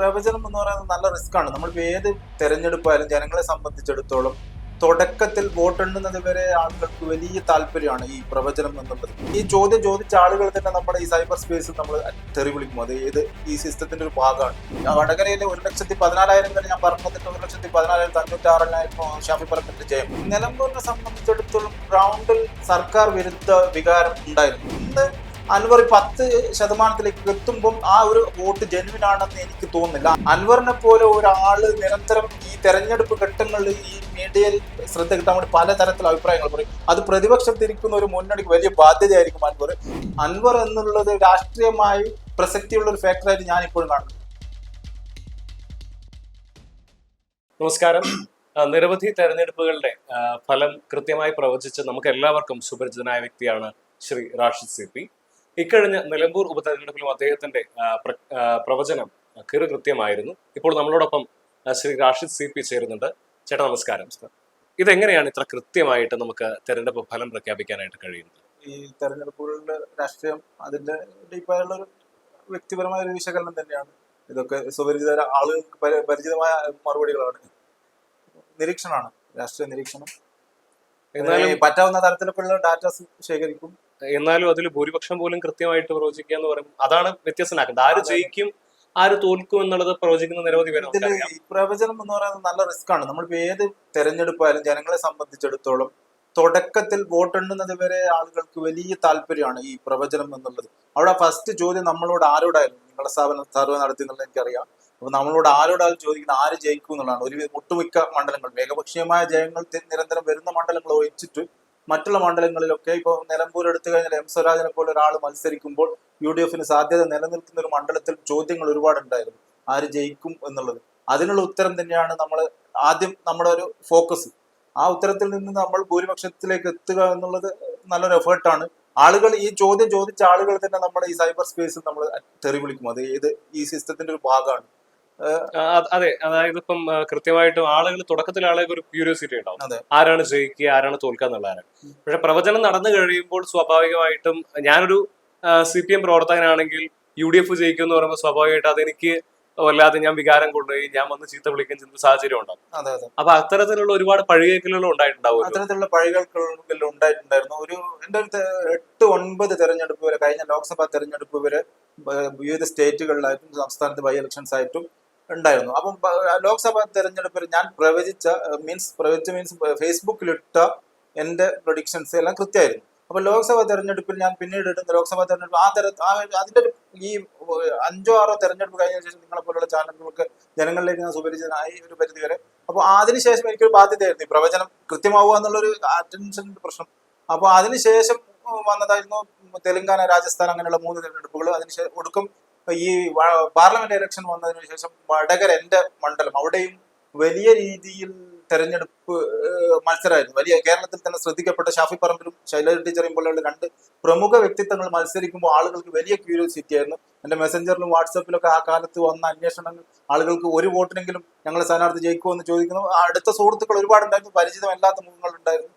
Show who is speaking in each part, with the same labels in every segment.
Speaker 1: പ്രവചനം എന്ന് പറയുന്നത് നല്ല റിസ്ക് ആണ് നമ്മൾ ഏത് തെരഞ്ഞെടുപ്പായാലും ജനങ്ങളെ സംബന്ധിച്ചിടത്തോളം തുടക്കത്തിൽ വോട്ടെണ്ണുന്നത് വരെ ആളുകൾക്ക് വലിയ താല്പര്യമാണ് ഈ പ്രവചനം എന്നുള്ളത് ഈ ചോദ്യം ചോദിച്ച ആളുകൾ തന്നെ നമ്മുടെ ഈ സൈബർ സ്പേസിൽ നമ്മൾ തെറി വിളിക്കും അത് ഏത് ഈ സിസ്റ്റത്തിന്റെ ഒരു ഭാഗമാണ് ഞാൻ വടകരയിലെ ഒരു ലക്ഷത്തി പതിനാലായിരം വരെ ഞാൻ പറഞ്ഞതിട്ട് ഒരു ലക്ഷത്തി പതിനാലായിരത്തി അഞ്ഞൂറ്റി ഷാഫി പറഞ്ഞിട്ട് ജയം നിലമ്പൂരിനെ സംബന്ധിച്ചിടത്തോളം ഗ്രൗണ്ടിൽ സർക്കാർ വിരുദ്ധ വികാരം ഉണ്ടായിരുന്നു ഇന്ന് അൻവർ പത്ത് ശതമാനത്തിലേക്ക് എത്തുമ്പം ആ ഒരു വോട്ട് ജെനുവിൻ ആണെന്ന് എനിക്ക് തോന്നുന്നില്ല അൻവറിനെ പോലെ ഒരാൾ നിരന്തരം ഈ തെരഞ്ഞെടുപ്പ് ഘട്ടങ്ങളിൽ ഈ മീഡിയയിൽ ശ്രദ്ധ കിട്ടാൻ വേണ്ടി പലതരത്തിലുള്ള അഭിപ്രായങ്ങൾ പറയും അത് പ്രതിപക്ഷത്തിരിക്കുന്ന ഒരു മുന്നണിക്ക് വലിയ ബാധ്യതയായിരിക്കും അൻവർ അൻവർ എന്നുള്ളത് രാഷ്ട്രീയമായി പ്രസക്തിയുള്ള ഒരു ഫാക്ടറായിട്ട് ഞാൻ ഇപ്പോഴും കാണുന്നു
Speaker 2: നമസ്കാരം നിരവധി തെരഞ്ഞെടുപ്പുകളുടെ ഫലം കൃത്യമായി പ്രവചിച്ച് നമുക്ക് എല്ലാവർക്കും സുപരിചിതനായ വ്യക്തിയാണ് ശ്രീ റാഷിദ് സി ഇക്കഴിഞ്ഞ നിലമ്പൂർ ഉപതെരഞ്ഞെടുപ്പിലും അദ്ദേഹത്തിന്റെ പ്രവചനം കീറു കൃത്യമായിരുന്നു ഇപ്പോൾ നമ്മളോടൊപ്പം ശ്രീ റാഷിദ് സി പി ചേരുന്നുണ്ട് ചേട്ടാ നമസ്കാരം ഇതെങ്ങനെയാണ് ഇത്ര കൃത്യമായിട്ട് നമുക്ക് തെരഞ്ഞെടുപ്പ് ഫലം പ്രഖ്യാപിക്കാനായിട്ട് കഴിയുന്നത്
Speaker 1: ഈ തെരഞ്ഞെടുപ്പുകളുടെ രാഷ്ട്രീയം അതിന്റെ ഡീപ്പായുള്ള ഒരു വ്യക്തിപരമായ ഒരു വിശകലനം തന്നെയാണ് ഇതൊക്കെ സുപരിചിത ആളുകൾക്ക് പരിചിതമായ മറുപടികളാണ് നിരീക്ഷണമാണ് രാഷ്ട്രീയ നിരീക്ഷണം എന്നാലും പറ്റാവുന്ന തരത്തിലൊക്കെയുള്ള ഡാറ്റാസ് ശേഖരിക്കും
Speaker 2: എന്നാലും അതിൽ ഭൂരിപക്ഷം പോലും കൃത്യമായിട്ട് പ്രവചിക്കുക എന്ന് പറയും അതാണ് വ്യത്യസ്തനാക്കുന്നത് ആര് ജയിക്കും ആര് തോൽക്കും എന്നുള്ളത് പ്രവചിക്കുന്ന നിരവധി
Speaker 1: പേര് പ്രവചനം എന്ന് പറയുന്നത് നല്ല റിസ്ക് ആണ് നമ്മൾ ഏത് തെരഞ്ഞെടുപ്പായാലും ജനങ്ങളെ സംബന്ധിച്ചിടത്തോളം തുടക്കത്തിൽ വോട്ടെണ്ണുന്നത് വരെ ആളുകൾക്ക് വലിയ താല്പര്യമാണ് ഈ പ്രവചനം എന്നുള്ളത് അവിടെ ഫസ്റ്റ് ചോദ്യം നമ്മളോട് ആരോടായിരുന്നു നിങ്ങളുടെ സ്ഥാപനം സർവേ നടത്തി എന്നുള്ളത് എനിക്കറിയാം അപ്പൊ നമ്മളോട് ആരോടാൽ ചോദിക്കുന്നത് ആര് ജയിക്കും എന്നുള്ളതാണ് ഒരു ഒട്ടുമിക്ക മണ്ഡലങ്ങൾ ഏകപക്ഷീയമായ ജയങ്ങൾ നിരന്തരം വരുന്ന മണ്ഡലങ്ങൾ ഒഴിച്ചിട്ട് മറ്റുള്ള മണ്ഡലങ്ങളിലൊക്കെ ഇപ്പോൾ നിലമ്പൂർ എടുത്തു കഴിഞ്ഞാൽ എം സ്വരാജിനെ പോലെ ഒരാൾ മത്സരിക്കുമ്പോൾ യു ഡി എഫിന് സാധ്യത നിലനിൽക്കുന്ന ഒരു മണ്ഡലത്തിൽ ചോദ്യങ്ങൾ ഒരുപാടുണ്ടായിരുന്നു ആര് ജയിക്കും എന്നുള്ളത് അതിനുള്ള ഉത്തരം തന്നെയാണ് നമ്മൾ ആദ്യം നമ്മുടെ ഒരു ഫോക്കസ് ആ ഉത്തരത്തിൽ നിന്ന് നമ്മൾ ഭൂരിപക്ഷത്തിലേക്ക് എത്തുക എന്നുള്ളത് നല്ലൊരു എഫേർട്ടാണ് ആളുകൾ ഈ ചോദ്യം ചോദിച്ച ആളുകൾ തന്നെ നമ്മുടെ ഈ സൈബർ സ്പേസിൽ നമ്മൾ തെറി വിളിക്കും അത് ഏത് ഈ സിസ്റ്റത്തിന്റെ ഒരു ഭാഗമാണ്
Speaker 2: അതെ അതായത് ഇപ്പം കൃത്യമായിട്ടും ആളുകൾ തുടക്കത്തിൽ ആളുകൾക്ക് ഒരു ക്യൂരിയോസിറ്റി ഉണ്ടാവും ആരാണ് ജയിക്കുക ആരാണ് തോൽക്കുക എന്നുള്ളതാണ് പക്ഷെ പ്രവചനം നടന്നു കഴിയുമ്പോൾ സ്വാഭാവികമായിട്ടും ഞാനൊരു സി പി എം പ്രവർത്തകനാണെങ്കിൽ യു ഡി എഫ് ജയിക്കും എന്ന് പറയുമ്പോൾ സ്വാഭാവികമായിട്ട് അതെനിക്ക് വല്ലാതെ ഞാൻ വികാരം കൊണ്ടുപോയി ഞാൻ വന്ന് ചീത്ത വിളിക്കാൻ ചെന്ന സാഹചര്യം ഉണ്ടാവും അപ്പൊ അത്തരത്തിലുള്ള ഒരുപാട് പഴികേക്കലുകൾ ഉണ്ടായിട്ടുണ്ടാവും
Speaker 1: അത്തരത്തിലുള്ള പഴികേക്കലുകൾ ഉണ്ടായിട്ടുണ്ടായിരുന്നു ഒരു എന്റെ ഒരു എട്ട് ഒൻപത് തെരഞ്ഞെടുപ്പ് വരെ കഴിഞ്ഞ ലോക്സഭാ തെരഞ്ഞെടുപ്പ് വരെ വിവിധ സ്റ്റേറ്റുകളിലായിട്ടും സംസ്ഥാനത്ത് ബൈ ഇലക്ഷൻസ് ആയിട്ടും ഉണ്ടായിരുന്നു അപ്പം ലോക്സഭാ തെരഞ്ഞെടുപ്പിൽ ഞാൻ പ്രവചിച്ച മീൻസ് പ്രവചിച്ച മീൻസ് ഫേസ്ബുക്കിലിട്ട എൻ്റെ പ്രൊഡിക്ഷൻസ് എല്ലാം കൃത്യമായിരുന്നു അപ്പോൾ ലോക്സഭാ തെരഞ്ഞെടുപ്പിൽ ഞാൻ പിന്നീട് ഇടുന്ന ലോക്സഭാ തെരഞ്ഞെടുപ്പ് ആ തെര അതിൻ്റെ ഒരു ഈ അഞ്ചോ ആറോ തെരഞ്ഞെടുപ്പ് കഴിഞ്ഞ ശേഷം നിങ്ങളെ പോലുള്ള ചാനലുകൾക്ക് ജനങ്ങളിലേക്ക് ഞാൻ സുപരിചിതനായി ഒരു പരിധി വരെ അപ്പോൾ അതിനുശേഷം എനിക്കൊരു ബാധ്യതയായിരുന്നു ഈ പ്രവചനം കൃത്യമാവുക എന്നുള്ളൊരു അറ്റൻഷൻ്റെ പ്രശ്നം അപ്പോൾ അതിനുശേഷം വന്നതായിരുന്നു തെലങ്കാന രാജസ്ഥാൻ അങ്ങനെയുള്ള മൂന്ന് തെരഞ്ഞെടുപ്പുകൾ അതിനുശേഷം ഒടുക്കം ഈ പാർലമെന്റ് ഇലക്ഷൻ വന്നതിന് ശേഷം വടകർ എന്റെ മണ്ഡലം അവിടെയും വലിയ രീതിയിൽ തെരഞ്ഞെടുപ്പ് മത്സരമായിരുന്നു വലിയ കേരളത്തിൽ തന്നെ ശ്രദ്ധിക്കപ്പെട്ട ഷാഫി പറമ്പിലും ശൈലജ ടീച്ചറേയും പോലെയുള്ള രണ്ട് പ്രമുഖ വ്യക്തിത്വങ്ങൾ മത്സരിക്കുമ്പോൾ ആളുകൾക്ക് വലിയ ക്യൂരിയോസിറ്റി ആയിരുന്നു എന്റെ മെസ്സഞ്ചറിലും വാട്സപ്പിലൊക്കെ ആ കാലത്ത് വന്ന അന്വേഷണങ്ങൾ ആളുകൾക്ക് ഒരു വോട്ടിനെങ്കിലും ഞങ്ങളെ സ്ഥാനാർത്ഥി ജയിക്കുമോ എന്ന് ചോദിക്കുന്നു അടുത്ത സുഹൃത്തുക്കൾ ഒരുപാടുണ്ടായിരുന്നു പരിചിതമല്ലാത്ത മുഖങ്ങളുണ്ടായിരുന്നു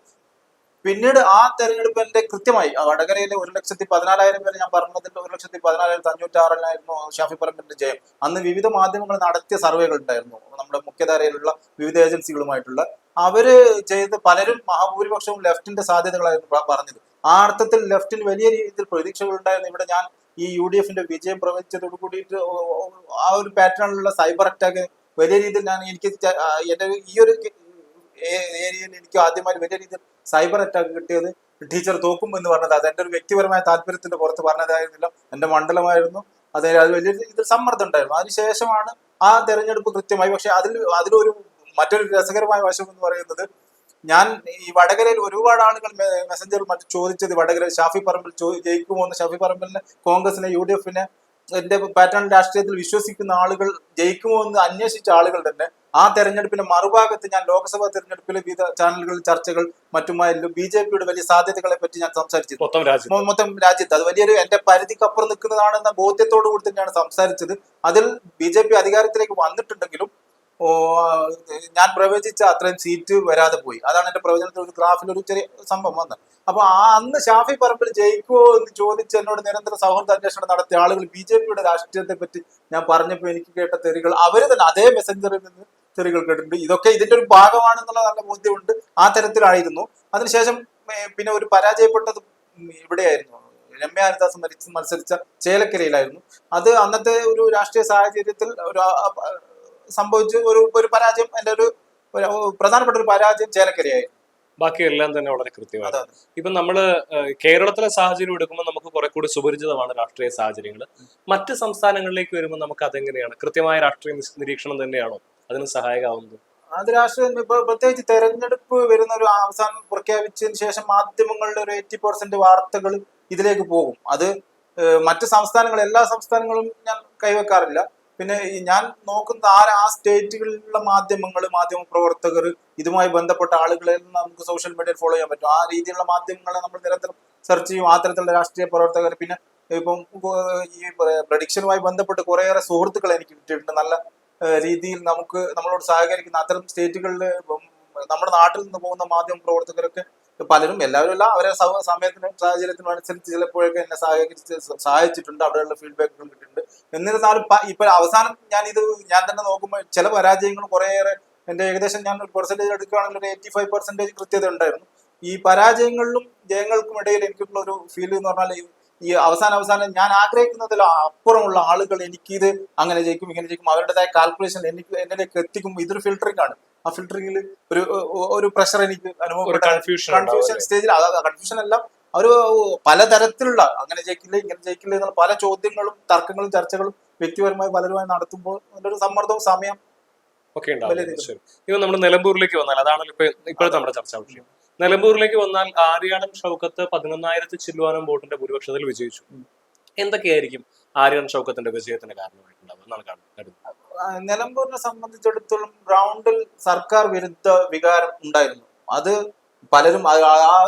Speaker 1: പിന്നീട് ആ തെരഞ്ഞെടുപ്പിന്റെ കൃത്യമായി വടകരയിലെ ഒരു ലക്ഷത്തി പതിനാലായിരം പേര് ഞാൻ പറഞ്ഞതിന്റെ ഒരു ലക്ഷത്തി പതിനാലായിരത്തി അഞ്ഞൂറ്റി ആറിലായിരുന്നു ഷാഫി പറമ്പിന്റെ ജയം അന്ന് വിവിധ മാധ്യമങ്ങൾ നടത്തിയ സർവേകൾ ഉണ്ടായിരുന്നു നമ്മുടെ മുഖ്യധാരയിലുള്ള വിവിധ ഏജൻസികളുമായിട്ടുള്ള അവര് ചെയ്ത് പലരും മഹാഭൂരിപക്ഷവും ലെഫ്റ്റിന്റെ സാധ്യതകളായിരുന്നു പറഞ്ഞത് ആ അർത്ഥത്തിൽ ലെഫ്റ്റിന് വലിയ രീതിയിൽ പ്രതീക്ഷകൾ ഉണ്ടായിരുന്നു ഇവിടെ ഞാൻ ഈ യു ഡി എഫിന്റെ വിജയം പ്രവചിച്ചതോട് കൂടിയിട്ട് ആ ഒരു പാറ്റേണിലുള്ള സൈബർ അറ്റാക്ക് വലിയ രീതിയിൽ ഞാൻ എനിക്ക് എന്റെ ഈ ഒരു ഏരിയയിൽ എനിക്ക് ആദ്യമായി വലിയ രീതിയിൽ സൈബർ അറ്റാക്ക് കിട്ടിയത് ടീച്ചർ തോക്കും എന്ന് പറഞ്ഞത് അത് എൻ്റെ ഒരു വ്യക്തിപരമായ താല്പര്യത്തിന്റെ പുറത്ത് പറഞ്ഞതായിരുന്നില്ല എൻ്റെ മണ്ഡലമായിരുന്നു അതെ അത് വലിയ രീതിയിൽ സമ്മർദ്ദം ഉണ്ടായിരുന്നു അതിനുശേഷമാണ് ആ തെരഞ്ഞെടുപ്പ് കൃത്യമായി പക്ഷെ അതിൽ അതിലൊരു മറ്റൊരു രസകരമായ വശം എന്ന് പറയുന്നത് ഞാൻ ഈ വടകരയിൽ ഒരുപാട് ആളുകൾ മെസ്സഞ്ചർ മറ്റു ചോദിച്ചത് വടകര ഷാഫി പറമ്പിൽ ജയിക്കുമോ എന്ന് ഷാഫി പറമ്പിലിനെ കോൺഗ്രസിനെ യു ഡി എഫിനെ എന്റെ പാറ്റേൺ രാഷ്ട്രീയത്തിൽ വിശ്വസിക്കുന്ന ആളുകൾ ജയിക്കുമോ എന്ന് അന്വേഷിച്ച ആളുകൾ തന്നെ ആ തെരഞ്ഞെടുപ്പിന്റെ മറുഭാഗത്ത് ഞാൻ ലോക്സഭാ തെരഞ്ഞെടുപ്പിലെ വിവിധ ചാനലുകളിൽ ചർച്ചകൾ മറ്റുമായി ബി ജെ പിയുടെ വലിയ സാധ്യതകളെ പറ്റി ഞാൻ സംസാരിച്ചത് മൊത്തം രാജ്യത്ത് അത് വലിയൊരു എന്റെ പരിധിക്കപ്പുറം നിൽക്കുന്നതാണെന്ന ബോധ്യത്തോടു കൂടി തന്നെയാണ് സംസാരിച്ചത് അതിൽ ബി ജെ പി അധികാരത്തിലേക്ക് വന്നിട്ടുണ്ടെങ്കിലും ഞാൻ പ്രവചിച്ച അത്രയും സീറ്റ് വരാതെ പോയി അതാണ് എന്റെ പ്രവചനത്തിൽ ഒരു ഗ്രാഫിൽ ഒരു ചെറിയ സംഭവം വന്നത് അപ്പൊ ആ അന്ന് ഷാഫി പറമ്പിൽ ജയിക്കുമോ എന്ന് ചോദിച്ച് എന്നോട് നിരന്തര സൗഹൃദ അന്വേഷണം നടത്തിയ ആളുകൾ ബി ജെ പിയുടെ രാഷ്ട്രീയത്തെ പറ്റി ഞാൻ പറഞ്ഞപ്പോൾ എനിക്ക് കേട്ട തെറികൾ അവര് തന്നെ അതേ മെസ്സഞ്ചറിൽ നിന്ന് തെറികൾ കേട്ടിട്ടുണ്ട് ഇതൊക്കെ ഇതിന്റെ ഒരു ഭാഗമാണെന്നുള്ള നല്ല ബോധ്യമുണ്ട് ആ തരത്തിലായിരുന്നു അതിനുശേഷം പിന്നെ ഒരു പരാജയപ്പെട്ടത് ഇവിടെയായിരുന്നു രമ്യ ഹരിദാസ് മത്സരിച്ച ചേലക്കരയിലായിരുന്നു അത് അന്നത്തെ ഒരു രാഷ്ട്രീയ സാഹചര്യത്തിൽ ഒരു സംഭവിച്ച ഒരു ഒരു പരാജയം എൻ്റെ ഒരു പ്രധാനപ്പെട്ട ഒരു പരാജയം ചേലക്കരയായിരുന്നു
Speaker 2: ബാക്കിയെല്ലാം തന്നെ വളരെ കൃത്യമാണ് ഇപ്പൊ നമ്മൾ കേരളത്തിലെ സാഹചര്യം എടുക്കുമ്പോൾ നമുക്ക് കുറെ കൂടി സുപരിചിതമാണ് രാഷ്ട്രീയ സാഹചര്യങ്ങൾ മറ്റ് സംസ്ഥാനങ്ങളിലേക്ക് വരുമ്പോൾ നമുക്ക് അതെങ്ങനെയാണ് കൃത്യമായ രാഷ്ട്രീയ നിരീക്ഷണം തന്നെയാണോ അതിന് സഹായകമാവുന്നത്
Speaker 1: അത് രാഷ്ട്രീയം ഇപ്പൊ പ്രത്യേകിച്ച് തെരഞ്ഞെടുപ്പ് വരുന്ന ഒരു അവസാനം പ്രഖ്യാപിച്ചതിന് ശേഷം മാധ്യമങ്ങളുടെ ഒരു എയ്റ്റി പെർസെന്റ് വാർത്തകൾ ഇതിലേക്ക് പോകും അത് മറ്റ് സംസ്ഥാനങ്ങൾ എല്ലാ സംസ്ഥാനങ്ങളും ഞാൻ കൈവെക്കാറില്ല പിന്നെ ഞാൻ നോക്കുന്ന ആ ആ സ്റ്റേറ്റുകളിലുള്ള മാധ്യമങ്ങൾ മാധ്യമ പ്രവർത്തകർ ഇതുമായി ബന്ധപ്പെട്ട ആളുകളെ നമുക്ക് സോഷ്യൽ മീഡിയയിൽ ഫോളോ ചെയ്യാൻ പറ്റും ആ രീതിയിലുള്ള മാധ്യമങ്ങളെ നമ്മൾ നിരന്തരം സെർച്ച് ചെയ്യും ആ തരത്തിലുള്ള രാഷ്ട്രീയ പ്രവർത്തകർ പിന്നെ ഇപ്പം ഈ പ്രഡിക്ഷനുമായി ബന്ധപ്പെട്ട് കുറേയേറെ സുഹൃത്തുക്കൾ എനിക്ക് കിട്ടിയിട്ടുണ്ട് നല്ല രീതിയിൽ നമുക്ക് നമ്മളോട് സഹകരിക്കുന്ന അത്തരം സ്റ്റേറ്റുകളിൽ നമ്മുടെ നാട്ടിൽ നിന്ന് പോകുന്ന മാധ്യമ പ്രവർത്തകരൊക്കെ പലരും എല്ലാവരും അല്ല അവരെ സമയത്തിനും സാഹചര്യത്തിനും അനുസരിച്ച് ചിലപ്പോഴൊക്കെ എന്നെ സഹകരിച്ച് സഹായിച്ചിട്ടുണ്ട് അവിടെയുള്ള ഫീഡ്ബാക്കുകൾ കിട്ടിയിട്ടുണ്ട് എന്നിരുന്നാലും ഇപ്പൊ അവസാനം ഞാൻ ഇത് ഞാൻ തന്നെ നോക്കുമ്പോൾ ചില പരാജയങ്ങൾ കുറേയേറെ എന്റെ ഏകദേശം ഞാൻ ഒരു പെർസെന്റേജ് എടുക്കുകയാണെങ്കിൽ ഒരു എയ്റ്റി ഫൈവ് പെർസെന്റേജ് കൃത്യത ഉണ്ടായിരുന്നു ഈ പരാജയങ്ങളിലും ജയങ്ങൾക്കും ഇടയിൽ എനിക്കുള്ള ഒരു ഫീൽ എന്ന് പറഞ്ഞാൽ ഈ അവസാന അവസാനം ഞാൻ ആഗ്രഹിക്കുന്നതിലോ അപ്പുറമുള്ള ആളുകൾ എനിക്ക് ഇത് അങ്ങനെ ജയിക്കും ഇങ്ങനെ ജയിക്കും അവരുടേതായ കാൽക്കുലേഷൻ എനിക്ക് എന്നിലേക്ക് എത്തിക്കും ഇതൊരു ഫിൽട്ടറിംഗ് ആണ് ആ ഫിൽറ്ററിംഗിൽ ഒരു ഒരു പ്രഷർ എനിക്ക് കൺഫ്യൂഷൻ കൺഫ്യൂഷൻ സ്റ്റേജിൽ കൺഫ്യൂഷൻ അല്ല അവർ പലതരത്തിലുള്ള അങ്ങനെ ജയിക്കില്ല ഇങ്ങനെ ജയിക്കില്ല എന്നുള്ള പല ചോദ്യങ്ങളും തർക്കങ്ങളും ചർച്ചകളും വ്യക്തിപരമായി പലരുമായി നടത്തുമ്പോൾ അതിന്റെ ഒരു സമ്മർദ്ദവും സമയം
Speaker 2: ഒക്കെ ഉണ്ടാവും ഇവ നമ്മൾ നിലമ്പൂരിലേക്ക് വന്നാൽ അതാണല്ലോ ഇപ്പൊ ഇപ്പോഴത്തെ നമ്മുടെ ചർച്ചാ വിഷയം നിലമ്പൂരിലേക്ക് വന്നാൽ ആര്യാടൻ ഷൗക്കത്ത് പതിനൊന്നായിരത്തി ചില്ലുവാനം വോട്ടിന്റെ ഭൂരിപക്ഷത്തിൽ വിജയിച്ചു എന്തൊക്കെയായിരിക്കും ആര്യാടൻ ഷൗക്കത്തിന്റെ വിജയത്തിന് കാരണമായിട്ടുണ്ടാവുക
Speaker 1: നിലമ്പൂരിനെ സംബന്ധിച്ചിടത്തോളം ഗ്രൗണ്ടിൽ സർക്കാർ വിരുദ്ധ വികാരം ഉണ്ടായിരുന്നു അത് പലരും ആ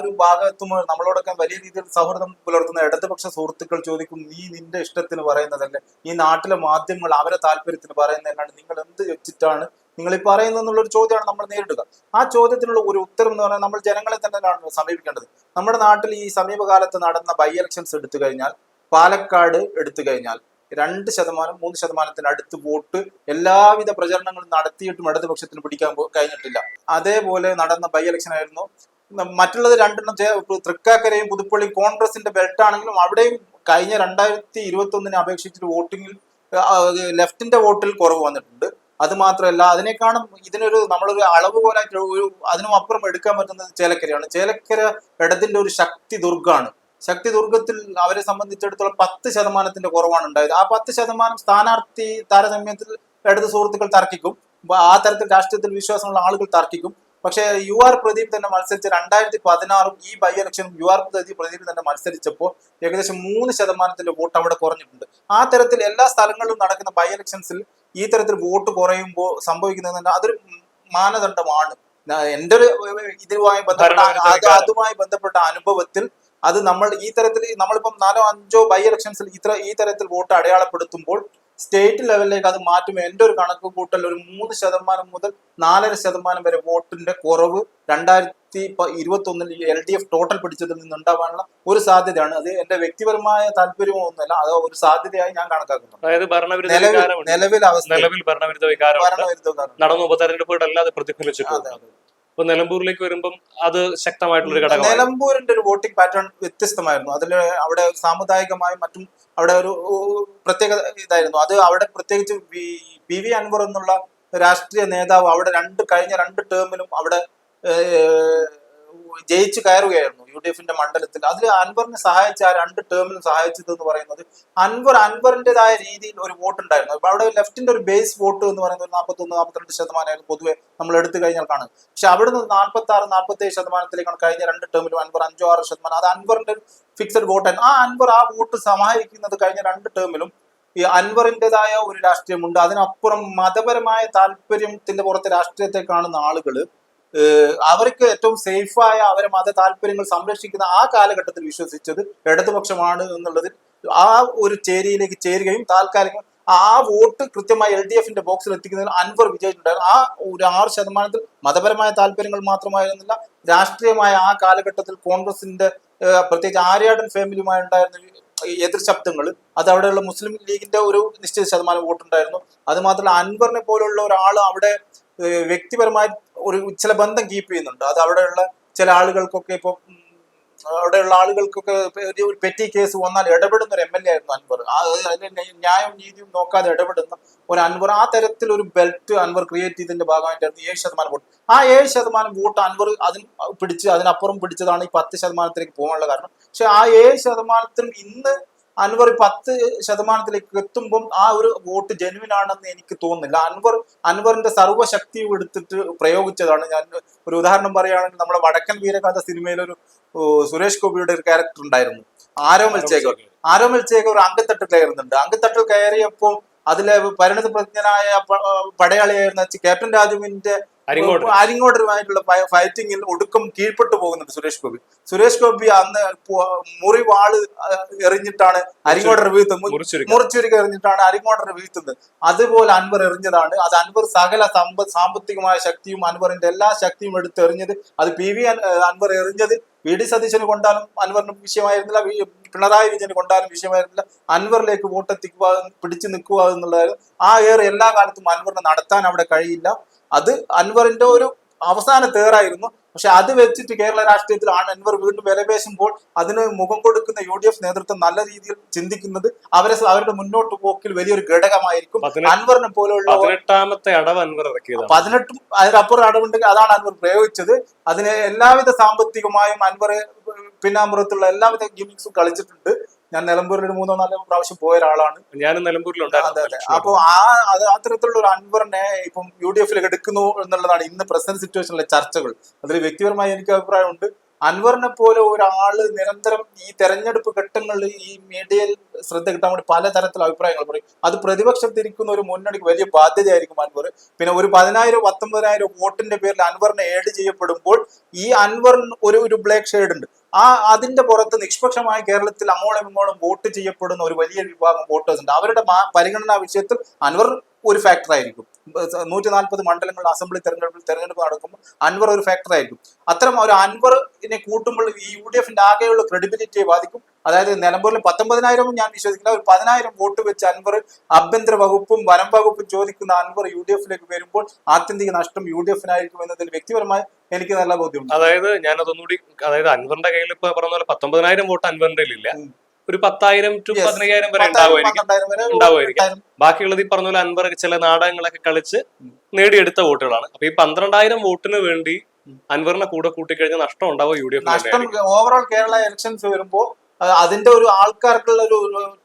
Speaker 1: ഒരു ഭാഗത്തും നമ്മളോടൊക്കെ വലിയ രീതിയിൽ സൗഹൃദം പുലർത്തുന്ന ഇടതുപക്ഷ സുഹൃത്തുക്കൾ ചോദിക്കും നീ നിന്റെ ഇഷ്ടത്തിന് പറയുന്നതല്ലേ ഈ നാട്ടിലെ മാധ്യമങ്ങൾ അവരെ താല്പര്യത്തിന് പറയുന്നതല്ലാണ്ട് നിങ്ങൾ എന്ത് വെച്ചിട്ടാണ് നിങ്ങൾ ഈ പറയുന്നു ചോദ്യമാണ് നമ്മൾ നേരിടുക ആ ചോദ്യത്തിനുള്ള ഒരു ഉത്തരം എന്ന് പറഞ്ഞാൽ നമ്മൾ ജനങ്ങളെ തന്നെയാണ് സമീപിക്കേണ്ടത് നമ്മുടെ നാട്ടിൽ ഈ സമീപകാലത്ത് നടന്ന ബൈ ഇലക്ഷൻസ് എടുത്തു കഴിഞ്ഞാൽ പാലക്കാട് എടുത്തു കഴിഞ്ഞാൽ രണ്ട് ശതമാനം മൂന്ന് ശതമാനത്തിന് അടുത്ത് വോട്ട് എല്ലാവിധ പ്രചരണങ്ങളും നടത്തിയിട്ടും ഇടതുപക്ഷത്തിന് പിടിക്കാൻ കഴിഞ്ഞിട്ടില്ല അതേപോലെ നടന്ന ബൈ ഇലക്ഷൻ ആയിരുന്നു മറ്റുള്ളത് രണ്ടെണ്ണം തൃക്കാക്കരയും പുതുപ്പള്ളി കോൺഗ്രസിന്റെ ബെൽട്ടാണെങ്കിലും അവിടെയും കഴിഞ്ഞ രണ്ടായിരത്തി ഇരുപത്തി ഒന്നിനെ അപേക്ഷിച്ചിട്ട് വോട്ടിങ്ങിൽ ലെഫ്റ്റിന്റെ വോട്ടിൽ കുറവ് വന്നിട്ടുണ്ട് അത് മാത്രമല്ല അതിനേക്കാളും ഇതിനൊരു നമ്മളൊരു അളവ് പോലെ ഒരു അതിനും അപ്പുറം എടുക്കാൻ പറ്റുന്നത് ചേലക്കരയാണ് ചേലക്കര ഇടത്തിന്റെ ഒരു ശക്തി ദുർഗാണ് ശക്തി ദുർഗത്തിൽ അവരെ സംബന്ധിച്ചിടത്തോളം പത്ത് ശതമാനത്തിന്റെ കുറവാണ് ഉണ്ടായത് ആ പത്ത് ശതമാനം സ്ഥാനാർത്ഥി താരതമ്യത്തിൽ ഇടത് സുഹൃത്തുക്കൾ തർക്കിക്കും ആ തരത്തിൽ രാഷ്ട്രീയത്തിൽ വിശ്വാസമുള്ള ആളുകൾ തർക്കിക്കും പക്ഷെ യു ആർ പ്രദീപ് തന്നെ മത്സരിച്ച് രണ്ടായിരത്തി പതിനാറും ഈ ബൈ ഇലക്ഷനും യു ആർ പ്രദീപ് പ്രദീപ് തന്നെ മത്സരിച്ചപ്പോൾ ഏകദേശം മൂന്ന് ശതമാനത്തിന്റെ വോട്ട് അവിടെ കുറഞ്ഞിട്ടുണ്ട് ആ തരത്തിൽ എല്ലാ സ്ഥലങ്ങളിലും നടക്കുന്ന ബൈ ഇലക്ഷൻസിൽ ഈ തരത്തിൽ വോട്ട് കുറയുമ്പോൾ സംഭവിക്കുന്നത് അതൊരു മാനദണ്ഡമാണ് എൻ്റെ ഒരു ഇതുമായി ബന്ധപ്പെട്ട അതുമായി ബന്ധപ്പെട്ട അനുഭവത്തിൽ അത് നമ്മൾ ഈ തരത്തിൽ നമ്മളിപ്പം നാലോ അഞ്ചോ ബൈ ഇലക്ഷൻസിൽ ഇത്ര ഈ തരത്തിൽ വോട്ട് അടയാളപ്പെടുത്തുമ്പോൾ സ്റ്റേറ്റ് ലെവലിലേക്ക് അത് മാറ്റും എൻ്റെ ഒരു കണക്ക് കൂട്ടൽ ഒരു മൂന്ന് ശതമാനം മുതൽ നാലര ശതമാനം വരെ വോട്ടിന്റെ കുറവ് രണ്ടായിരത്തി ഇരുപത്തൊന്നിൽ എൽ ഡി എഫ് ടോട്ടൽ പിടിച്ചതിൽ നിന്നുണ്ടാവാനുള്ള ഒരു സാധ്യതയാണ് അത് എന്റെ വ്യക്തിപരമായ താല്പര്യമോ ഒന്നുമല്ല അത് ഒരു സാധ്യതയായി ഞാൻ
Speaker 2: കണക്കാക്കുന്നു
Speaker 1: നിലവിൽ അവസ്ഥ
Speaker 2: നടന്ന ഉപതെരഞ്ഞെടുപ്പുകളല്ലാതെ പ്രതിഫലിച്ചിട്ടുണ്ട് ഇപ്പൊ നിലമ്പൂരിലേക്ക് വരുമ്പം അത് ശക്തമായിട്ടുള്ള ഒരു
Speaker 1: ഘടകം നിലമ്പൂരിന്റെ ഒരു വോട്ടിംഗ് പാറ്റേൺ വ്യത്യസ്തമായിരുന്നു അതിൽ അവിടെ സാമുദായികമായും മറ്റും അവിടെ ഒരു പ്രത്യേക ഇതായിരുന്നു അത് അവിടെ പ്രത്യേകിച്ച് പി വി അൻവർ എന്നുള്ള രാഷ്ട്രീയ നേതാവ് അവിടെ രണ്ട് കഴിഞ്ഞ രണ്ട് ടേമിലും അവിടെ ജയിച്ചു കയറുകയായിരുന്നു യു ഡി എഫിന്റെ മണ്ഡലത്തിൽ അതിൽ അൻവറിനെ സഹായിച്ച ആ രണ്ട് ടേമിനും സഹായിച്ചത് എന്ന് പറയുന്നത് അൻവർ അൻവറിൻ്റെതായ രീതിയിൽ ഒരു വോട്ട് ഉണ്ടായിരുന്നു അപ്പൊ അവിടെ ലെഫ്റ്റിന്റെ ഒരു ബേസ് വോട്ട് എന്ന് പറയുന്നത് ഒരു നാൽപ്പത്തൊന്ന് നാൽപ്പത്തിരണ്ട് ശതമാനമായിരുന്നു പൊതുവെ നമ്മൾ എടുത്തു കഴിഞ്ഞാൽ കാണും പക്ഷെ അവിടെ നിന്ന് നാൽപ്പത്തി ആറ് നാൽപ്പത്തേഴ് ശതമാനത്തിലേക്കാണ് കഴിഞ്ഞ രണ്ട് ടേമിലും അൻവർ അഞ്ചോ ആറ് ശതമാനം അത് അൻവറിന്റെ ഫിക്സഡ് വോട്ട് ആ അൻവർ ആ വോട്ട് സഹായിക്കുന്നത് കഴിഞ്ഞ രണ്ട് ടേമിലും ഈ അൻവറിൻ്റെതായ ഒരു രാഷ്ട്രീയമുണ്ട് അതിനപ്പുറം മതപരമായ താല്പര്യത്തിന്റെ പുറത്തെ രാഷ്ട്രീയത്തെ കാണുന്ന ആളുകൾ അവർക്ക് ഏറ്റവും സേഫായ അവരെ മത താല്പര്യങ്ങൾ സംരക്ഷിക്കുന്ന ആ കാലഘട്ടത്തിൽ വിശ്വസിച്ചത് ഇടതുപക്ഷമാണ് എന്നുള്ളതിൽ ആ ഒരു ചേരിയിലേക്ക് ചേരുകയും താൽക്കാലികം ആ വോട്ട് കൃത്യമായി എൽ ഡി എഫിന്റെ ബോക്സിൽ എത്തിക്കുന്നതിൽ അൻവർ വിജയിച്ചിട്ടുണ്ടായിരുന്നു ആ ഒരു ആറ് ശതമാനത്തിൽ മതപരമായ താല്പര്യങ്ങൾ മാത്രമായിരുന്നില്ല രാഷ്ട്രീയമായ ആ കാലഘട്ടത്തിൽ കോൺഗ്രസിന്റെ പ്രത്യേകിച്ച് ആര്യാടൻ ഫാമിലിയുമായി ഉണ്ടായിരുന്ന എതിർ ശബ്ദങ്ങൾ അത് അവിടെയുള്ള മുസ്ലിം ലീഗിന്റെ ഒരു നിശ്ചിത ശതമാനം വോട്ടുണ്ടായിരുന്നു അത് മാത്രമല്ല അൻവറിനെ പോലുള്ള ഒരാൾ അവിടെ വ്യക്തിപരമായി ഒരു ചില ബന്ധം കീപ്പ് ചെയ്യുന്നുണ്ട് അത് അവിടെയുള്ള ചില ആളുകൾക്കൊക്കെ ഇപ്പൊ അവിടെയുള്ള ആളുകൾക്കൊക്കെ ഒരു പെറ്റി കേസ് വന്നാൽ ഇടപെടുന്ന ഒരു എം എൽ എ ആയിരുന്നു അൻവർ അതിന്റെ ന്യായവും നീതിയും നോക്കാതെ ഇടപെടുന്ന ഒരു അൻവർ ആ തരത്തിൽ ഒരു ബെൽറ്റ് അൻവർ ക്രിയേറ്റ് ചെയ്തതിന്റെ ഭാഗമായിട്ടായിരുന്നു ഏഴ് ശതമാനം വോട്ട് ആ ഏഴ് ശതമാനം വോട്ട് അൻവർ അതിന് പിടിച്ച് അതിനപ്പുറം പിടിച്ചതാണ് ഈ പത്ത് ശതമാനത്തിലേക്ക് പോകാനുള്ള കാരണം പക്ഷെ ആ ഏഴ് ശതമാനത്തിനും ഇന്ന് അൻവർ പത്ത് ശതമാനത്തിലേക്ക് എത്തുമ്പം ആ ഒരു വോട്ട് ജെനുവിൻ ആണെന്ന് എനിക്ക് തോന്നുന്നില്ല അൻവർ അൻവറിന്റെ സർവ്വശക്തിയും എടുത്തിട്ട് പ്രയോഗിച്ചതാണ് ഞാൻ ഒരു ഉദാഹരണം പറയുകയാണെങ്കിൽ നമ്മുടെ വടക്കൻ വീരകഥ സിനിമയിൽ ഒരു സുരേഷ് ഗോപിയുടെ ഒരു ക്യാരക്ടർ ഉണ്ടായിരുന്നു ആരോമൽ ചേകർ ആരോമൽ ചേകർ ഒരു അങ്കത്തട്ടിൽ കയറുന്നുണ്ട് അങ്കത്തട്ടിൽ കയറിയപ്പോൾ അതിലെ പരിണിത പ്രജ്ഞനായ പടയാളിയായിരുന്ന ക്യാപ്റ്റൻ രാജുവിന്റെ അരിങ്ങോട്ടരുമായിട്ടുള്ള ഫൈറ്റിംഗിൽ ഒടുക്കം കീഴ്പ്പെട്ടു പോകുന്നുണ്ട് സുരേഷ് ഗോപി സുരേഷ് ഗോപി അന്ന് മുറി വാള് എറിഞ്ഞിട്ടാണ് അരിങ്ങോട്ടർ വീഴ്ത്തുന്നത് മുറിച്ചുരുക്ക് എറിഞ്ഞിട്ടാണ് അരിങ്ങോട്ടർ വീഴ്ത്തുന്നത് അതുപോലെ അൻവർ എറിഞ്ഞതാണ് അത് അൻവർ സകല സമ്പ സാമ്പത്തികമായ ശക്തിയും അൻവറിന്റെ എല്ലാ ശക്തിയും എടുത്ത് എറിഞ്ഞത് അത് പി വി അൻവർ എറിഞ്ഞത് വി ഡി സതീശന് കൊണ്ടാലും അൻവറിന് വിഷയമായിരുന്നില്ല പിണറായി വിജയന് കൊണ്ടാലും വിഷയമായിരുന്നില്ല അൻവറിലേക്ക് വോട്ടെത്തിക്കുക പിടിച്ചു നിൽക്കുക എന്നുള്ളതായിരുന്നു ആ ഏറെ എല്ലാ കാലത്തും അൻവറിനെ നടത്താൻ അവിടെ കഴിയില്ല അത് അൻവറിന്റെ ഒരു അവസാന തേറായിരുന്നു പക്ഷെ അത് വെച്ചിട്ട് കേരള രാഷ്ട്രീയത്തിൽ ആണ് അൻവർ വീണ്ടും വിലപേശുമ്പോൾ അതിന് മുഖം കൊടുക്കുന്ന യു ഡി എഫ് നേതൃത്വം നല്ല രീതിയിൽ ചിന്തിക്കുന്നത് അവരെ അവരുടെ മുന്നോട്ട് പോക്കിൽ വലിയൊരു ഘടകമായിരിക്കും
Speaker 2: അൻവറിനെ പോലെയുള്ള പതിനെട്ടാമത്തെ അടവ് അൻവർ
Speaker 1: പതിനെട്ടും അതിനപ്പുറം അടവുണ്ടെങ്കിൽ അതാണ് അൻവർ പ്രയോഗിച്ചത് അതിന് എല്ലാവിധ സാമ്പത്തികമായും അൻവർ പിന്നാമ്പുറത്തുള്ള എല്ലാവിധ ഗിമിക്സും കളിച്ചിട്ടുണ്ട് ഞാൻ നിലമ്പൂരിൽ ഒരു മൂന്നോ നാലോ പ്രാവശ്യം പോയ ഒരാളാണ്
Speaker 2: ഞാനും നിലമ്പൂരിലുണ്ടായിരുന്നു
Speaker 1: അപ്പോൾ ആ അത് അത്തരത്തിലുള്ള ഒരു അൻവറിനെ ഇപ്പം യു ഡി എഫിലേക്ക് എടുക്കുന്നു എന്നുള്ളതാണ് ഇന്ന് പ്രസന്റ് സിറ്റുവേഷനിലെ ചർച്ചകൾ അതിൽ വ്യക്തിപരമായി എനിക്ക് അഭിപ്രായമുണ്ട് അൻവറിനെ പോലെ ഒരാള് നിരന്തരം ഈ തെരഞ്ഞെടുപ്പ് ഘട്ടങ്ങളിൽ ഈ മീഡിയയിൽ ശ്രദ്ധ കിട്ടാൻ വേണ്ടി പലതരത്തിലുള്ള അഭിപ്രായങ്ങൾ പറയും അത് പ്രതിപക്ഷത്തിരിക്കുന്ന ഒരു മുന്നണിക്ക് വലിയ ബാധ്യതയായിരിക്കും അൻവർ പിന്നെ ഒരു പതിനായിരം പത്തൊമ്പതിനായിരം വോട്ടിന്റെ പേരിൽ അൻവറിനെ ഏഡ് ചെയ്യപ്പെടുമ്പോൾ ഈ അൻവറിന് ഒരു ഒരു ബ്ലാക്ക് ഷെയ്ഡ് ഉണ്ട് ആ അതിന്റെ പുറത്ത് നിഷ്പക്ഷമായി കേരളത്തിൽ അങ്ങോളം ഇങ്ങോളം വോട്ട് ചെയ്യപ്പെടുന്ന ഒരു വലിയ വിഭാഗം വോട്ടേഴ്സ് ഉണ്ട് അവരുടെ പരിഗണനാ വിഷയത്തിൽ അൻവർ ഒരു ഫാക്ടർ ആയിരിക്കും നൂറ്റി നാൽപ്പത് മണ്ഡലങ്ങൾ അസംബ്ലി തെരഞ്ഞെടുപ്പിൽ തെരഞ്ഞെടുപ്പ് നടക്കുമ്പോൾ അൻവർ ഒരു ഫാക്ടർ ആയിരിക്കും അത്തരം ഒരു അൻവറിനെ കൂട്ടുമ്പോൾ ഈ യു ഡി എഫിന്റെ ആകെയുള്ള ക്രെഡിബിലിറ്റിയെ ബാധിക്കും അതായത് നിലമ്പൂരിൽ പത്തൊമ്പതിനായിരവും ഞാൻ വിശ്വസിക്കില്ല ഒരു പതിനായിരം വോട്ട് വെച്ച് അൻവർ ആഭ്യന്തര വകുപ്പും വനം വകുപ്പും ചോദിക്കുന്ന അൻവർ യു ഡി എഫിലേക്ക് വരുമ്പോൾ ആത്യന്തിക നഷ്ടം യു ഡി എഫിനായിരിക്കും എന്നതിൽ വ്യക്തിപരമായി എനിക്ക് നല്ല ബോധ്യമുണ്ട്
Speaker 2: അതായത് ഞാൻ അതൊന്നുകൂടി അതായത് അൻവറിന്റെ കയ്യിൽ ഇപ്പൊ പറഞ്ഞ പോലെ പത്തൊമ്പതിനായിരം വോട്ട് അൻവറിന്റെ ഇല്ല ഒരു പത്തായിരം ടു പതിനയ്യായിരം വരെ ഉണ്ടാവുമായിരിക്കും ഉണ്ടാവുമായിരിക്കും ബാക്കിയുള്ളത് ഈ പറഞ്ഞ പോലെ അൻവർ ചില നാടകങ്ങളൊക്കെ കളിച്ച് നേടിയെടുത്ത വോട്ടുകളാണ് അപ്പൊ ഈ പന്ത്രണ്ടായിരം വോട്ടിന് വേണ്ടി അൻവറിനെ കൂടെ കൂട്ടിക്കഴിഞ്ഞാൽ നഷ്ടം ഉണ്ടാവും U D
Speaker 1: F overall Kerala elections വരുമ്പോ അതിന്റെ ഒരു ആൾക്കാർക്കുള്ള ഒരു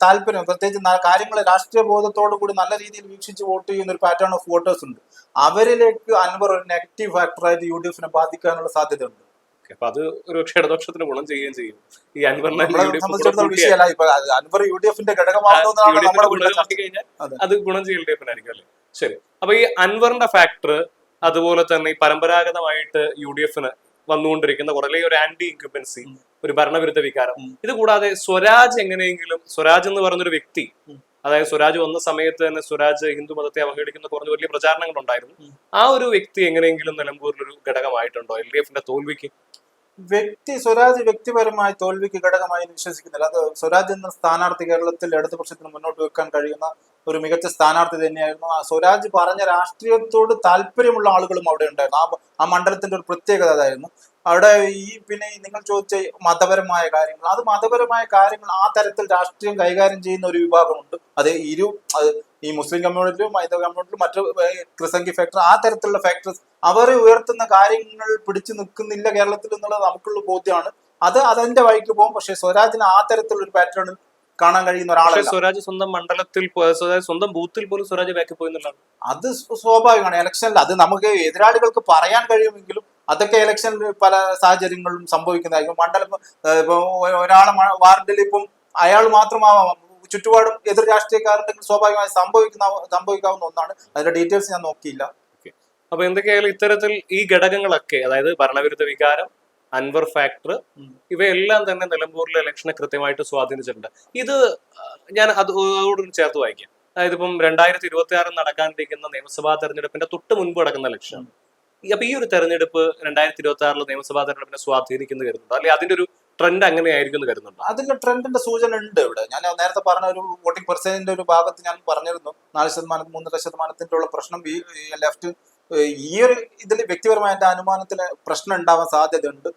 Speaker 1: താല്പര്യം പ്രത്യേകിച്ച് കാര്യങ്ങൾ രാഷ്ട്രീയ ബോധത്തോടു കൂടി നല്ല രീതിയിൽ വീക്ഷിച്ച് വോട്ട് ചെയ്യുന്ന ഒരു പാറ്റേൺ ഓഫ് വോട്ടേഴ്സ് ഉണ്ട് അവരിലേക്ക് അൻവർ ഒരു നെഗറ്റീവ് ഫാക്ടറായിട്ട് യു ഡി എഫിനെ ബാധിക്കാനുള്ള സാധ്യത ഉണ്ട്
Speaker 2: അത് ഒരു പക്ഷെ ഗുണം ചെയ്യുകയും ചെയ്യും ഈ അൻവർ യു ഡി എഫിന്റെ അത് ഗുണം ചെയ്യും അല്ലേ ശരി അപ്പൊ ഈ അൻവറിന്റെ ഫാക്ടർ അതുപോലെ തന്നെ ഈ പരമ്പരാഗതമായിട്ട് യു ഡി എഫിന് വന്നുകൊണ്ടിരിക്കുന്ന കുറെ അല്ലെങ്കിൽ ഒരു ആന്റി ഇൻക്യുബൻസി ഒരു ഭരണവിരുദ്ധ വികാരം ഇത് കൂടാതെ സ്വരാജ് എങ്ങനെയെങ്കിലും സ്വരാജ് എന്ന് പറയുന്നൊരു വ്യക്തി അതായത് സ്വരാജ് വന്ന സമയത്ത് തന്നെ സ്വരാജ് ഹിന്ദു മതത്തെ അവഹേളിക്കുന്ന കുറഞ്ഞ വലിയ പ്രചാരണങ്ങൾ ഉണ്ടായിരുന്നു ആ ഒരു വ്യക്തി എങ്ങനെയെങ്കിലും നിലമ്പൂരിലൊരു ഘടകമായിട്ടുണ്ടോ എൽ ഡി എഫിന്റെ തോൽവിക്ക്
Speaker 1: വ്യക്തി സ്വരാജ് വ്യക്തിപരമായി തോൽവിക്ക് ഘടകമായി വിശ്വസിക്കുന്നില്ല അത് സ്വരാജ് എന്ന സ്ഥാനാർത്ഥി കേരളത്തിൽ ഇടത് പക്ഷത്തിന് മുന്നോട്ട് വെക്കാൻ കഴിയുന്ന ഒരു മികച്ച സ്ഥാനാർത്ഥി തന്നെയായിരുന്നു ആ സ്വരാജ് പറഞ്ഞ രാഷ്ട്രീയത്തോട് താല്പര്യമുള്ള ആളുകളും അവിടെ ഉണ്ടായിരുന്നു ആ ആ മണ്ഡലത്തിന്റെ ഒരു പ്രത്യേകത അതായിരുന്നു അവിടെ ഈ പിന്നെ നിങ്ങൾ ചോദിച്ച മതപരമായ കാര്യങ്ങൾ അത് മതപരമായ കാര്യങ്ങൾ ആ തരത്തിൽ രാഷ്ട്രീയം കൈകാര്യം ചെയ്യുന്ന ഒരു വിഭാഗമുണ്ട് അത് ഇരു അത് ഈ മുസ്ലിം കമ്മ്യൂണിറ്റിയും ഹൈന്ദവ കമ്മ്യൂണിറ്റിയും മറ്റു ക്രിസംഗി ഫാക്ടർ ആ തരത്തിലുള്ള ഫാക്ടേഴ്സ് അവർ ഉയർത്തുന്ന കാര്യങ്ങൾ പിടിച്ചു നിൽക്കുന്നില്ല കേരളത്തിൽ എന്നുള്ളത് നമുക്കുള്ള ബോധ്യമാണ് അത് അതെന്റെ വഴിക്ക് പോകും പക്ഷേ സ്വരാജിന് ആ തരത്തിലുള്ള ഒരു പാറ്റേൺ കാണാൻ കഴിയുന്ന ഒരാളെ
Speaker 2: സ്വരാജ് സ്വന്തം മണ്ഡലത്തിൽ സ്വന്തം ബൂത്തിൽ പോലും സ്വരാജ് ബാക്കി പോയി
Speaker 1: അത് സ്വാഭാവികമാണ് ഇലക്ഷനിൽ അത് നമുക്ക് എതിരാളികൾക്ക് പറയാൻ കഴിയുമെങ്കിലും അതൊക്കെ ഇലക്ഷൻ പല സാഹചര്യങ്ങളും സംഭവിക്കുന്നതായിരിക്കും മണ്ഡലം ഇപ്പോൾ ഒരാളെ വാർഡിൽ ഇപ്പം അയാൾ മാത്രമാവാം ചുറ്റുപാടും എതിർ രാഷ്ട്രീയക്കാരുണ്ടെങ്കിൽ സ്വാഭാവികമായി സംഭവിക്കുന്ന സംഭവിക്കാവുന്ന ഒന്നാണ് അതിന്റെ ഡീറ്റെയിൽസ് ഞാൻ നോക്കിയില്ല
Speaker 2: അപ്പൊ എന്തൊക്കെയായാലും ഇത്തരത്തിൽ ഈ ഘടകങ്ങളൊക്കെ അതായത് ഭരണവിരുദ്ധ വികാരം അൻവർ ഫാക്ടർ ഇവയെല്ലാം തന്നെ നിലമ്പൂരിലെ ഇലക്ഷനെ കൃത്യമായിട്ട് സ്വാധീനിച്ചിട്ടുണ്ട് ഇത് ഞാൻ അതോട് ചേർത്ത് വായിക്കാം അതായത് ഇപ്പം രണ്ടായിരത്തി ഇരുപത്തി ആറിൽ നടക്കാനിരിക്കുന്ന നിയമസഭാ തെരഞ്ഞെടുപ്പിന്റെ തൊട്ട് മുൻപ് നടക്കുന്ന ഇലക്ഷൻ അപ്പൊ ഈ ഒരു തെരഞ്ഞെടുപ്പ് രണ്ടായിരത്തി ഇരുപത്തി ആറിൽ നിയമസഭാ തെരഞ്ഞെടുപ്പിനെ സ്വാധീനിക്കുന്നു കരുതുന്നുണ്ട് അല്ലെങ്കിൽ അതിന്റെ ഒരു ട്രെൻഡ് അങ്ങനെയായിരിക്കും കരുതുന്നുണ്ട്
Speaker 1: അതിന്റെ ട്രെൻഡിന്റെ സൂചന ഉണ്ട് ഇവിടെ ഞാൻ നേരത്തെ പറഞ്ഞ ഒരു വോട്ടിംഗ് പെർസെന്റിന്റെ ഒരു ഭാഗത്ത് ഞാൻ പറഞ്ഞിരുന്നു നാല് ശതമാനം മൂന്നര ശതമാനത്തിന്റെ ഉള്ള പ്രശ്നം ഈ ലെഫ്റ്റ് ഈ ഒരു ഇതിൽ വ്യക്തിപരമായ എന്റെ പ്രശ്നം ഉണ്ടാവാൻ സാധ്യതയുണ്ട്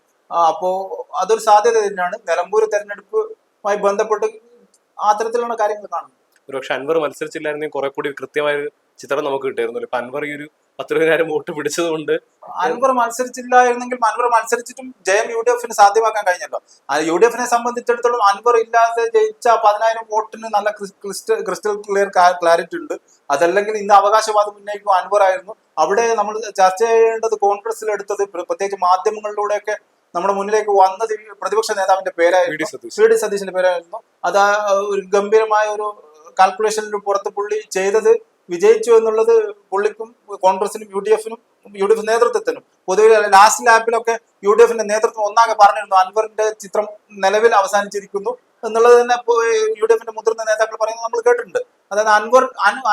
Speaker 1: അപ്പോ അതൊരു സാധ്യത തന്നെയാണ് നിലമ്പൂർ തെരഞ്ഞെടുപ്പുമായി ബന്ധപ്പെട്ട് ആ തരത്തിലുള്ള കാര്യങ്ങൾ കാണുന്നത്
Speaker 2: ഒരുപക്ഷെ അൻവർ മത്സരിച്ചില്ലായിരുന്നെങ്കിൽ കുറെ കൂടി കൃത്യമായ ചിത്രം നമുക്ക് കിട്ടായിരുന്നു ഇപ്പൊ അൻവർ ഈ ഒരു പത്തിരുപതിനായിരം വോട്ട് പിടിച്ചതുകൊണ്ട്
Speaker 1: അൻവർ മത്സരിച്ചില്ലായിരുന്നെങ്കിൽ അൻവർ മത്സരിച്ചിട്ടും ജയം യു ഡി എഫിന് സാധ്യമാക്കാൻ കഴിഞ്ഞല്ലോ യു ഡി എഫിനെ സംബന്ധിച്ചിടത്തോളം അൻവർ ഇല്ലാതെ ജയിച്ച പതിനായിരം വോട്ടിന് നല്ല ക്രിസ്റ്റൽ ക്ലിയർ ക്ലാരിറ്റി ഉണ്ട് അതല്ലെങ്കിൽ ഇന്ന് അവകാശവാദം ഉന്നയിക്കും അൻവർ ആയിരുന്നു അവിടെ നമ്മൾ ചർച്ച ചെയ്യേണ്ടത് കോൺഗ്രസിൽ എടുത്തത് പ്രത്യേകിച്ച് മാധ്യമങ്ങളിലൂടെയൊക്കെ നമ്മുടെ മുന്നിലേക്ക് വന്നത് പ്രതിപക്ഷ നേതാവിന്റെ പേരായിരുന്നു സി ഡി സതീശിന്റെ പേരായിരുന്നു അത് ഒരു ഗംഭീരമായ ഒരു കാൽക്കുലേഷനിൽ പുറത്ത് പുള്ളി ചെയ്തത് വിജയിച്ചു എന്നുള്ളത് പുള്ളിക്കും കോൺഗ്രസിനും യു ഡി എഫിനും യു ഡി എഫ് നേതൃത്വത്തിനും പൊതുവെ ലാസ്റ്റ് ലാപ്പിലൊക്കെ യു ഡി എഫിന്റെ നേതൃത്വം ഒന്നാകെ പറഞ്ഞിരുന്നു അൻവറിന്റെ ചിത്രം നിലവിൽ അവസാനിച്ചിരിക്കുന്നു എന്നുള്ളത് തന്നെ യു ഡി എഫിന്റെ മുതിർന്ന നേതാക്കൾ പറയുന്നത് നമ്മൾ കേട്ടിട്ടുണ്ട് അതായത് അൻവർ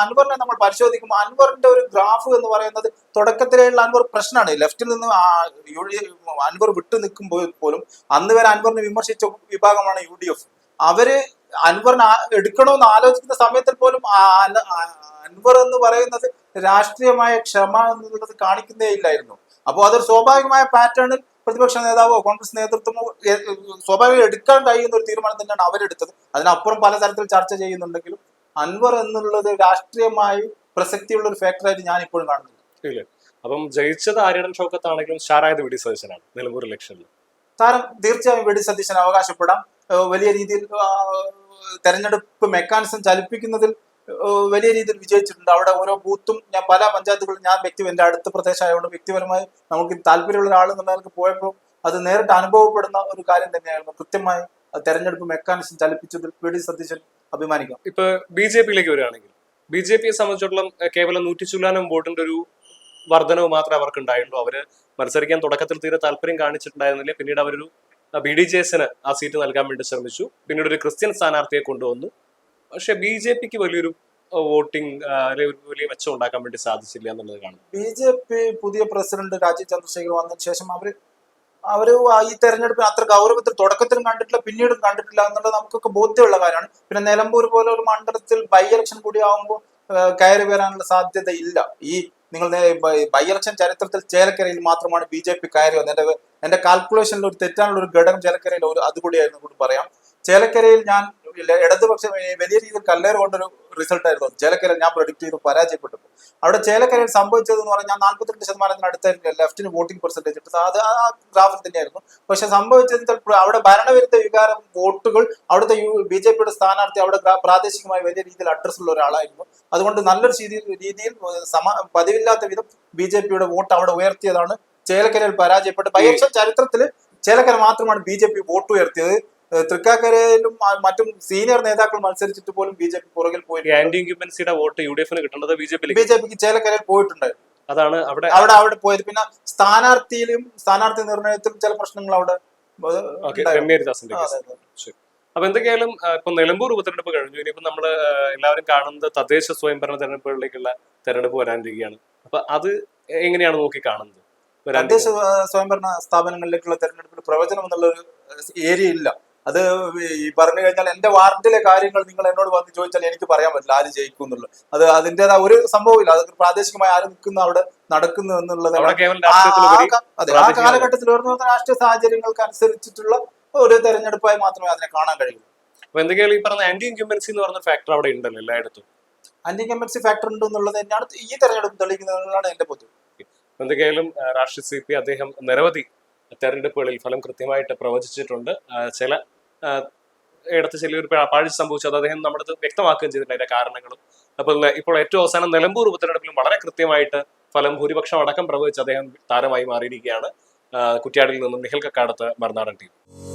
Speaker 1: അൻവറിനെ നമ്മൾ പരിശോധിക്കുമ്പോൾ അൻവറിന്റെ ഒരു ഗ്രാഫ് എന്ന് പറയുന്നത് തുടക്കത്തിലുള്ള അൻവർ പ്രശ്നമാണ് ലെഫ്റ്റിൽ നിന്ന് യു ഡി അൻവർ വിട്ടു നിൽക്കുമ്പോൾ പോലും അന്ന് വരെ അൻവറിനെ വിമർശിച്ച വിഭാഗമാണ് യു ഡി എഫ് അവര് അൻവറിന് എടുക്കണമെന്ന് ആലോചിക്കുന്ന സമയത്തിൽ പോലും അൻവർ എന്ന് പറയുന്നത് രാഷ്ട്രീയമായ ക്ഷമ എന്നുള്ളത് കാണിക്കുന്നേ ഇല്ലായിരുന്നു അപ്പോൾ അതൊരു സ്വാഭാവികമായ പാറ്റേണിൽ പ്രതിപക്ഷ നേതാവോ കോൺഗ്രസ് നേതൃത്വമോ സ്വാഭാവികം എടുക്കാൻ കഴിയുന്ന ഒരു തീരുമാനം തന്നെയാണ് അവരെടുത്തത് അതിനപ്പുറം പലതരത്തിൽ ചർച്ച ചെയ്യുന്നുണ്ടെങ്കിലും അൻവർ എന്നുള്ളത് രാഷ്ട്രീയമായി പ്രസക്തിയുള്ള ഒരു ഫാക്ടറായിട്ട് ഞാൻ ഇപ്പോഴും
Speaker 2: കാണുന്നില്ല അപ്പം ജയിച്ചത് ആര്യടൻ ഷോക്കത്താണെങ്കിലും ആണെങ്കിലും സ്റ്റാറായത് വെടി ഡി സതീശനാണ് നിലമ്പൂർ ഇലക്ഷനിൽ
Speaker 1: താരം തീർച്ചയായും വെടി ഡി സതീശൻ അവകാശപ്പെടാം വലിയ രീതിയിൽ തെരഞ്ഞെടുപ്പ് മെക്കാനിസം ചലിപ്പിക്കുന്നതിൽ വലിയ രീതിയിൽ വിജയിച്ചിട്ടുണ്ട് അവിടെ ഓരോ ബൂത്തും ഞാൻ പല പഞ്ചായത്തുകളും ഞാൻ വ്യക്തി എൻ്റെ അടുത്ത പ്രദേശമായതുകൊണ്ട് വ്യക്തിപരമായി നമുക്ക് താല്പര്യമുള്ള ഒരാൾ എന്നുള്ളവർക്ക് പോയപ്പോൾ അത് നേരിട്ട് അനുഭവപ്പെടുന്ന ഒരു കാര്യം തന്നെയായിരുന്നു കൃത്യമായി തെരഞ്ഞെടുപ്പ് മെക്കാനിസം ചലിപ്പിച്ചതിൽ പി ഡി സതീശൻ അഭിമാനിക്കാം
Speaker 2: ഇപ്പൊ ബി ജെ പിയിലേക്ക് വരികയാണെങ്കിൽ ബി ജെ പിയെ സംബന്ധിച്ചിടത്തോളം കേവലം നൂറ്റി ചുല്ലാനും വോട്ടിന്റെ ഒരു വർധനവ് മാത്രമേ അവർക്ക് ഉണ്ടായിട്ടുള്ളൂ അവര് മത്സരിക്കാൻ തുടക്കത്തിൽ തീരെ താല്പര്യം കാണിച്ചിട്ടുണ്ടായിരുന്നില്ല പിന്നീട് അവരൊരു ബി ഡി ജെ എസിന് ആ സീറ്റ് നൽകാൻ വേണ്ടി ശ്രമിച്ചു പിന്നീട് ഒരു ക്രിസ്ത്യൻ സ്ഥാനാർത്ഥിയെ കൊണ്ടുവന്നു പക്ഷെ ബി ജെ പിക്ക് വലിയൊരു വോട്ടിംഗ് വലിയ മെച്ചം ഉണ്ടാക്കാൻ വേണ്ടി സാധിച്ചില്ല എന്നുള്ളത് കാണുന്നു
Speaker 1: ബി ജെ പി പുതിയ പ്രസിഡന്റ് രാജീവ് ചന്ദ്രശേഖർ വന്നതിന് ശേഷം അവർ അവര് ഈ തെരഞ്ഞെടുപ്പിന് അത്ര ഗൗരവത്തിൽ തുടക്കത്തിലും കണ്ടിട്ടില്ല പിന്നീടും കണ്ടിട്ടില്ല എന്നുള്ളത് നമുക്കൊക്കെ ബോധ്യമുള്ള കാര്യമാണ് പിന്നെ നിലമ്പൂർ പോലെ ഒരു മണ്ഡലത്തിൽ ബൈ ഇലക്ഷൻ കൂടി ആകുമ്പോൾ കയറി വരാനുള്ള സാധ്യത ഇല്ല ഈ നിങ്ങൾ ബൈ ചരിത്രത്തിൽ ചേലക്കരയിൽ മാത്രമാണ് ബി ജെ പി കയറി വന്നത് എൻ്റെ എന്റെ കാൽക്കുലേഷനിൽ ഒരു തെറ്റാനുള്ള ഒരു ഘടകം ചേലക്കരയിൽ ഒരു അതുകൂടിയായിരുന്നു കൂടി പറയാം ചേലക്കരയിൽ ഞാൻ ഇടതുപക്ഷം വലിയ രീതിയിൽ കല്ലേറ് കൊണ്ടൊരു ആയിരുന്നു ചേലക്കര ഞാൻ പ്രൊഡിക്ട് ചെയ്ത് പരാജയപ്പെട്ടു അവിടെ ചേലക്കരയിൽ എന്ന് പറഞ്ഞാൽ നാൽപ്പത്തിരണ്ട് ശതമാനത്തിന് അടുത്തായിരുന്നു ലെഫ്റ്റിന് വോട്ടിംഗ് പെർസെൻറ്റേജ് ഇട്ടത് അത് ആ ഗ്രാഫിൽ തന്നെയായിരുന്നു പക്ഷെ സംഭവിച്ചത് അവിടെ ഭരണവിരുദ്ധ വികാരം വോട്ടുകൾ അവിടുത്തെ യു ബി ജെ പിയുടെ സ്ഥാനാർത്ഥി അവിടെ പ്രാദേശികമായി വലിയ രീതിയിൽ ഉള്ള ഒരാളായിരുന്നു അതുകൊണ്ട് നല്ലൊരു രീതിയിൽ രീതിയിൽ സമ പതിവില്ലാത്ത വിധം ബി ജെ പിയുടെ വോട്ട് അവിടെ ഉയർത്തിയതാണ് ചേലക്കരയിൽ പരാജയപ്പെട്ടു പക്ഷേ ചരിത്രത്തിൽ ചേലക്കര മാത്രമാണ് ബി ജെ പി വോട്ട് ഉയർത്തിയത് തൃക്കാക്കരയിലും മറ്റും സീനിയർ നേതാക്കൾ മത്സരിച്ചിട്ട് പോലും ബി ജെ പി പുറകിൽ
Speaker 2: പോയിട്ടുണ്ട് വോട്ട് യു ഡി എഫിന് കിട്ടുന്നത് B J P
Speaker 1: B J പിക്ക് ചേലക്കരയിൽ പോയിട്ടുണ്ട് അതാണ് അവിടെ അവിടെ അവിടെ പോയത് പിന്നെ സ്ഥാനാർത്ഥിയിലും സ്ഥാനാർത്ഥി നിർണയത്തിലും ചില പ്രശ്നങ്ങൾ അവിടെ
Speaker 2: അപ്പൊ എന്തൊക്കെയായാലും ഇപ്പൊ നിലമ്പൂർ ഉപതെരഞ്ഞെടുപ്പ് കഴിഞ്ഞു ഇനിയിപ്പോ നമ്മള് എല്ലാവരും കാണുന്നത് തദ്ദേശ സ്വയംഭരണ തെരഞ്ഞെടുപ്പുകളിലേക്കുള്ള തെരഞ്ഞെടുപ്പ് വരാനിരിക്കുകയാണ് അപ്പൊ അത് എങ്ങനെയാണ് നോക്കി കാണുന്നത്
Speaker 1: തദ്ദേശ സ്വയംഭരണ സ്ഥാപനങ്ങളിലേക്കുള്ള തെരഞ്ഞെടുപ്പിന് പ്രവചനം എന്നുള്ള ഒരു ഏരിയ ഇല്ല അത് ഈ പറഞ്ഞു കഴിഞ്ഞാൽ എന്റെ വാർഡിലെ കാര്യങ്ങൾ നിങ്ങൾ എന്നോട് വന്ന് ചോദിച്ചാൽ എനിക്ക് പറയാൻ പറ്റില്ല ആര് ജയിക്കും എന്നുള്ളത് അത് അതിൻ്റെതായ ഒരു സംഭവമില്ല അത് പ്രാദേശികമായി ആര് നിൽക്കുന്ന അവിടെ നടക്കുന്നു എന്നുള്ളത് അതെ ആ കാലഘട്ടത്തിൽ ഓരോ രാഷ്ട്രീയ സാഹചര്യങ്ങൾക്ക് അനുസരിച്ചിട്ടുള്ള ഒരു തെരഞ്ഞെടുപ്പായി മാത്രമേ അതിനെ കാണാൻ കഴിയൂ
Speaker 2: അപ്പൊ എന്തൊക്കെയാണ് ഈ പറഞ്ഞ ആന്റി എന്ന് പറഞ്ഞ ഫാക്ടർ അവിടെ ഉണ്ടല്ലോ എല്ലായിടത്തും
Speaker 1: ആന്റി ഇൻകമ്പൻസി ഫാക്ടർ ഉണ്ട് എന്നുള്ളത് തന്നെയാണ് ഈ തെരഞ്ഞെടുപ്പ് തെളിയിക്കുന്നതെന്നാണ് എന്റെ പൊതു
Speaker 2: എന്തൊക്കെയായാലും രാഷ്ട്രീയ സി പി അദ്ദേഹം നിരവധി തെരഞ്ഞെടുപ്പുകളിൽ ഫലം കൃത്യമായിട്ട് പ്രവചിച്ചിട്ടുണ്ട് ചില ഇടത്ത് ചിലൊരു പാഴ്ച സംഭവിച്ചു അത് അദ്ദേഹം നമ്മുടെ വ്യക്തമാക്കുകയും ചെയ്തിട്ടുണ്ട് അതിന്റെ കാരണങ്ങളും അപ്പോൾ ഇപ്പോൾ ഏറ്റവും അവസാനം നിലമ്പൂർ ഉപതെരഞ്ഞെടുപ്പിലും വളരെ കൃത്യമായിട്ട് ഫലം ഭൂരിപക്ഷം അടക്കം പ്രവചിച്ച് അദ്ദേഹം താരമായി മാറിയിരിക്കുകയാണ് കുറ്റ്യാടിൽ നിന്നും നിഹൽക്കക്കാടത്ത് മറുനാടൻ ടീം